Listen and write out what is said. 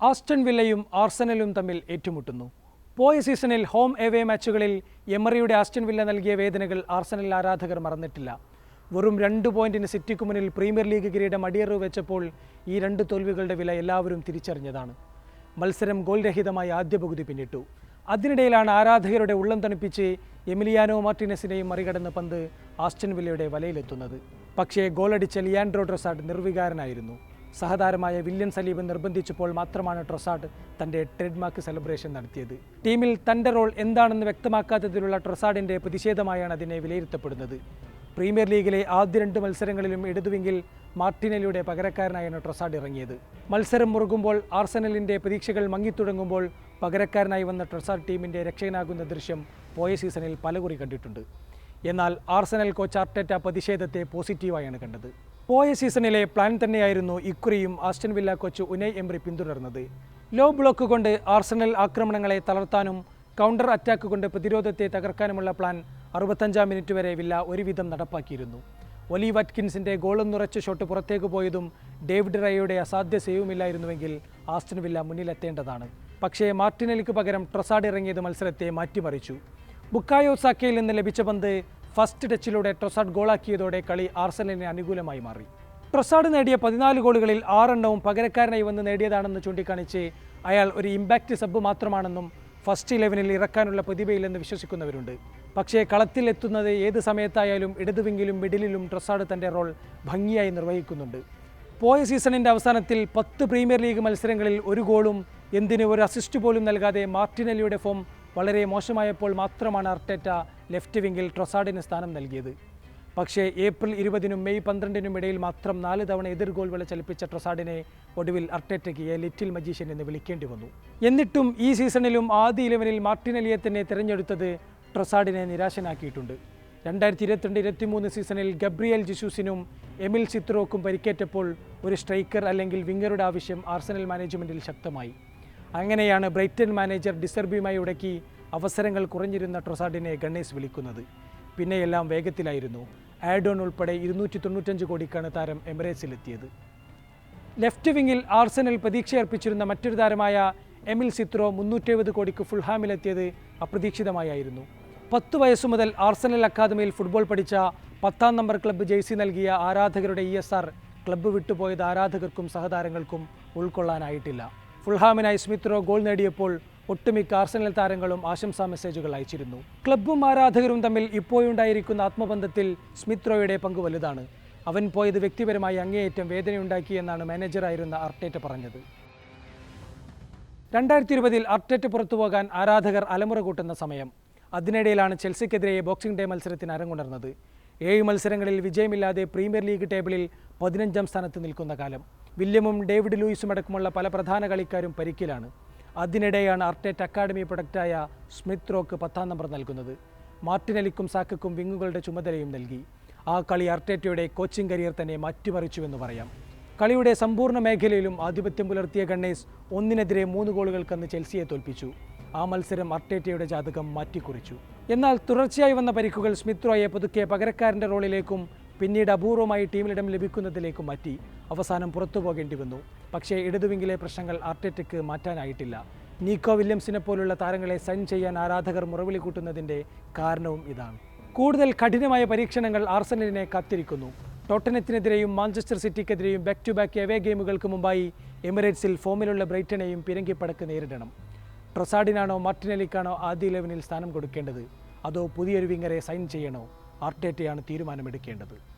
Aston വില്ലയും ആർസനലും തമ്മിൽ ഏറ്റുമുട്ടുന്നു. പോയ സീസണിൽ ഹോം എവേ മാച്ചുകളിൽ എമറിയുടെ ആസ്റ്റൺ വില്ല നൽകിയ വേദനകൾ ആർസനൽ ആരാധകർ മറന്നിട്ടില്ല. വെറും രണ്ട് പോയിന്റിന് സിറ്റിക്ക് മുന്നിൽ പ്രീമിയർ ലീഗ് കിരീടം അടിയറവ് വെച്ചപ്പോൾ ഈ രണ്ട് തോൽവികളുടെ വില എല്ലാവരും തിരിച്ചറിഞ്ഞതാണ്. മത്സരം ഗോൾ രഹിതമായി ആദ്യ പകുതി പിന്നിട്ടു. അതിനിടയിലാണ് ആരാധകരുടെ ഉള്ളം തണുപ്പിച്ച് എമിലിയാനോ മാർട്ടിനസിനെയും മറികടന്ന് പന്ത് ആസ്റ്റൺ വില്ലയുടെ വലയിലെത്തുന്നത്. പക്ഷേ ഗോളടിച്ച ലിയാൻഡ്രോ ട്രൊസാഡ് നിർവികാരനായിരുന്നു. സഹതാരമായ വില്യൻ സലീബ് നിർബന്ധിച്ചപ്പോൾ മാത്രമാണ് ട്രൊസാഡ് തന്റെ ട്രേഡ്മാർക്ക് സെലിബ്രേഷൻ നടത്തിയത്. ടീമിൽ തന്റെ റോൾ എന്താണെന്ന് വ്യക്തമാക്കാത്തതിലുള്ള ട്രൊസാഡിന്റെ പ്രതിഷേധമായാണ് അതിനെ വിലയിരുത്തപ്പെടുന്നത്. പ്രീമിയർ ലീഗിലെ ആദ്യ രണ്ട് മത്സരങ്ങളിലും ഇടതുവിങ്കിൽ മാർട്ടിനലിയുടെ പകരക്കാരനായാണ് ട്രൊസാഡ് ഇറങ്ങിയത്. മത്സരം മുറുകുമ്പോൾ ആർസനലിന്റെ പ്രതീക്ഷകൾ മങ്ങിത്തുടങ്ങുമ്പോൾ പകരക്കാരനായി വന്ന ട്രൊസാഡ് ടീമിന്റെ രക്ഷകനാകുന്ന ദൃശ്യം പോയ സീസണിൽ പലകുറി കണ്ടിട്ടുണ്ട്. എന്നാൽ ആർസനൽ കോച്ച് ആർട്ടേറ്റ പ്രതിഷേധത്തെ പോസിറ്റീവായാണ് കണ്ടത്. പോയ സീസണിലെ പ്ലാൻ തന്നെയായിരുന്നു ഇക്കുറിയും Aston Villa coach Unai Emery പിന്തുടർന്നത്. Low block കൊണ്ട് ആർസണൽ ആക്രമണങ്ങളെ തളർത്താനും കൗണ്ടർ അറ്റാക്ക് കൊണ്ട് പ്രതിരോധത്തെ തകർക്കാനുമുള്ള പ്ലാൻ അറുപത്തഞ്ചാം മിനിറ്റ് വരെ വില്ല ഒരുവിധം നടപ്പാക്കിയിരുന്നു. ഒലി വറ്റ്കിൻസിന്റെ ഗോളും നിറച്ച ഷോട്ട് പുറത്തേക്ക് പോയതും ഡേവിഡ് റയയുടെ അസാധ്യ സേവുമില്ലായിരുന്നുവെങ്കിൽ ആസ്റ്റൻ വില്ല മുന്നിലെത്തേണ്ടതാണ്. പക്ഷേ മാർട്ടിനലിക്ക് പകരം ട്രസാഡ് ഇറങ്ങിയത് മത്സരത്തെ മാറ്റിമറിച്ചു. ബുക്കായോ സാക്കയിൽ നിന്ന് ലഭിച്ച പന്ത് ഫസ്റ്റ് ടച്ചിലൂടെ ട്രൊസാഡ് ഗോളാക്കിയതോടെ കളി ആർസനലിന് അനുകൂലമായി മാറി. ട്രൊസാഡ് നേടിയ പതിനാല് ഗോളുകളിൽ ആറെണ്ണവും പകരക്കാരനായി വന്ന് നേടിയതാണെന്ന് ചൂണ്ടിക്കാണിച്ച് അയാൾ ഒരു ഇമ്പാക്റ്റ് സബ് മാത്രമാണെന്നും ഫസ്റ്റ് ഇലവനിൽ ഇറക്കാനുള്ള പ്രതിഭയില്ലെന്ന് വിശ്വസിക്കുന്നവരുണ്ട്. പക്ഷേ കളത്തിൽ എത്തുന്നത് ഏത് സമയത്തായാലും ഇടതുവിങ്കിലും മിഡിലിലും ട്രസാഡ് തന്റെ റോൾ ഭംഗിയായി നിർവഹിക്കുന്നുണ്ട്. പോയ സീസണിന്റെ അവസാനത്തിൽ പത്ത് പ്രീമിയർ ലീഗ് മത്സരങ്ങളിൽ ഒരു ഗോളും എന്തിന് ഒരു അസിസ്റ്റ് പോലും നൽകാതെ മാർട്ടിനലിയുടെ ഫോം വളരെ മോശമായപ്പോൾ മാത്രമാണ് അർട്ടേറ്റ ലെഫ്റ്റ് വിങ്ങിൽ ട്രൊസാഡിന് സ്ഥാനം നൽകിയത്. പക്ഷേ ഏപ്രിൽ ഇരുപതിനും മെയ് പന്ത്രണ്ടിനും ഇടയിൽ മാത്രം നാല് തവണ എതിർ ഗോൾ വില ചലിപ്പിച്ച ട്രൊസാഡിനെ ഒടുവിൽ അർട്ടേറ്റയ്ക്ക് എ ലിറ്റിൽ മജീഷ്യൻ എന്ന് വിളിക്കേണ്ടി വന്നു. എന്നിട്ടും ഈ സീസണിലും ആദ്യ ഇലവനിൽ മാർട്ടിനലിയെ തന്നെ തിരഞ്ഞെടുത്തത് ട്രൊസാഡിനെ നിരാശനാക്കിയിട്ടുണ്ട്. രണ്ടായിരത്തി ഇരുപത്തിരണ്ട് ഇരുപത്തിമൂന്ന് സീസണിൽ ഗബ്രിയൽ ജിസൂസിനും എമിൽ ചിത്രോക്കും പരിക്കേറ്റപ്പോൾ ഒരു സ്ട്രൈക്കർ അല്ലെങ്കിൽ വിങ്ങറുടെ ആവശ്യം ആർസനൽ മാനേജ്മെന്റിൽ ശക്തമായി. അങ്ങനെയാണ് ബ്രൈറ്റൻ മാനേജർ ഡിസർബിയുമായി ഉടക്കി അവസരങ്ങൾ കുറഞ്ഞിരുന്ന ട്രൊസാഡിനെ ഗണേശ് വിളിക്കുന്നത്. പിന്നെയെല്ലാം വേഗത്തിലായിരുന്നു. ആഡോൺ ഉൾപ്പെടെ ഇരുന്നൂറ്റി തൊണ്ണൂറ്റഞ്ച് കോടിക്കാണ് താരം എമിറേറ്റ്സിലെത്തിയത്. ലെഫ്റ്റ് വിങ്ങിൽ ആർസനൽ പ്രതീക്ഷയർപ്പിച്ചിരുന്ന മറ്റൊരു താരമായ എമിൽ സിത്രോ മുന്നൂറ്റെഴുപത് കോടിക്ക് ഫുൾഹാമിലെത്തിയത് അപ്രതീക്ഷിതമായിരുന്നു പത്ത് വയസ്സു മുതൽ ആർസനൽ അക്കാദമിയിൽ ഫുട്ബോൾ പഠിച്ച പത്താം നമ്പർ ക്ലബ്ബ് ജേഴ്സി നൽകിയ ആരാധകരുടെ ഇ എസ് ആർ ക്ലബ്ബ് വിട്ടുപോയത് ആരാധകർക്കും സഹതാരങ്ങൾക്കും ഉൾക്കൊള്ളാനായിട്ടില്ല. ഫുൾഹാമിനായി സ്മിത്രോ ഗോൾ നേടിയപ്പോൾ ഒട്ടുമിക്ക ആർസനൽ താരങ്ങളും ആശംസാ മെസ്സേജുകൾ അയച്ചിരുന്നു. ക്ലബ്ബും ആരാധകരും തമ്മിൽ ഇപ്പോഴുണ്ടായിരിക്കുന്ന ആത്മബന്ധത്തിൽ സ്മിത്രോയുടെ പങ്ക് വലുതാണ്. അവൻ പോയത് വ്യക്തിപരമായി അങ്ങേയറ്റം വേദനയുണ്ടാക്കിയെന്നാണ് മാനേജറായിരുന്ന അർട്ടേറ്റ പറഞ്ഞത്. രണ്ടായിരത്തി ഇരുപതിൽ അർട്ടേറ്റ പുറത്തുപോകാൻ ആരാധകർ അലമുറ കൂട്ടുന്ന സമയം. അതിനിടയിലാണ് ചെൽസിക്കെതിരെ ബോക്സിംഗ് ഡേ മത്സരത്തിന് അരങ്ങുണർന്നത്. ഏഴ് മത്സരങ്ങളിൽ വിജയമില്ലാതെ പ്രീമിയർ ലീഗ് ടേബിളിൽ പതിനഞ്ചാം സ്ഥാനത്ത് നിൽക്കുന്ന കാലം. വില്യമും ഡേവിഡ് ലൂയിസും അടക്കമുള്ള പല പ്രധാന കളിക്കാരും പരിക്കിലാണ്. അതിനിടെയാണ് അർട്ടേറ്റ് അക്കാഡമി പ്രൊഡക്റ്റായ സ്മിത്ത് റോക്ക് പത്താം നമ്പർ നൽകുന്നത്. മാർട്ടിനലിക്കും സാക്കക്കും വിങ്ങുകളുടെ ചുമതലയും നൽകി. ആ കളി അർട്ടേറ്റയുടെ കോച്ചിങ് കരിയർ തന്നെ മാറ്റിമറിച്ചുവെന്ന് പറയാം. കളിയുടെ സമ്പൂർണ മേഖലയിലും ആധിപത്യം പുലർത്തിയ ഗണ്ണേസ് ഒന്നിനെതിരെ മൂന്ന് ഗോളുകൾക്കെന്ന് ചെൽസിയെ തോൽപ്പിച്ചു. ആ മത്സരം അർട്ടേറ്റയുടെ ജാതകം മാറ്റിക്കുറിച്ചു. എന്നാൽ തുടർച്ചയായി വന്ന പരിക്കുകൾ സ്മിത്രോയെ പുതുക്കിയ പുതുക്കെ പകരക്കാരന്റെ റോളിലേക്കും പിന്നീട് അപൂർവമായി ടീമിലിടം ലഭിക്കുന്നതിലേക്ക് മാറ്റി അവസാനം പുറത്തു പോകേണ്ടി വന്നു. പക്ഷേ ഇടതുവിങ്കിലെ പ്രശ്നങ്ങൾ അർട്ടേറ്റയ്ക്ക് മാറ്റാനായിട്ടില്ല. നീക്കോ വില്യംസിനെ പോലുള്ള താരങ്ങളെ സൈൻ ചെയ്യാൻ ആരാധകർ മുറവിളി കൂട്ടുന്നതിന്റെ കാരണവും ഇതാണ്. കൂടുതൽ കഠിനമായ പരീക്ഷണങ്ങൾ ആർസനലിനെ കാത്തിരിക്കുന്നു. ടോട്ടനത്തിനെതിരെയും മാഞ്ചസ്റ്റർ സിറ്റിക്കെതിരെയും ബാക്ക് ടു ബാക്ക് എവേ ഗെയിമുകൾക്ക് മുമ്പായി എമിറേറ്റ്സിൽ ഫോമിലുള്ള ബ്രൈറ്റനെയും പിരങ്കിപ്പടക്ക് നേരിടണം. ട്രൊസാഡിനാണോ മാർട്ടിനലിക്കാണോ ആദ്യ ഇലവനിൽ സ്ഥാനം കൊടുക്കേണ്ടത്? അതോ പുതിയൊരു വിങ്ങരെ സൈൻ ചെയ്യണോ? ആർട്ടേറ്റയാണ് തീരുമാനമെടുക്കേണ്ടത്.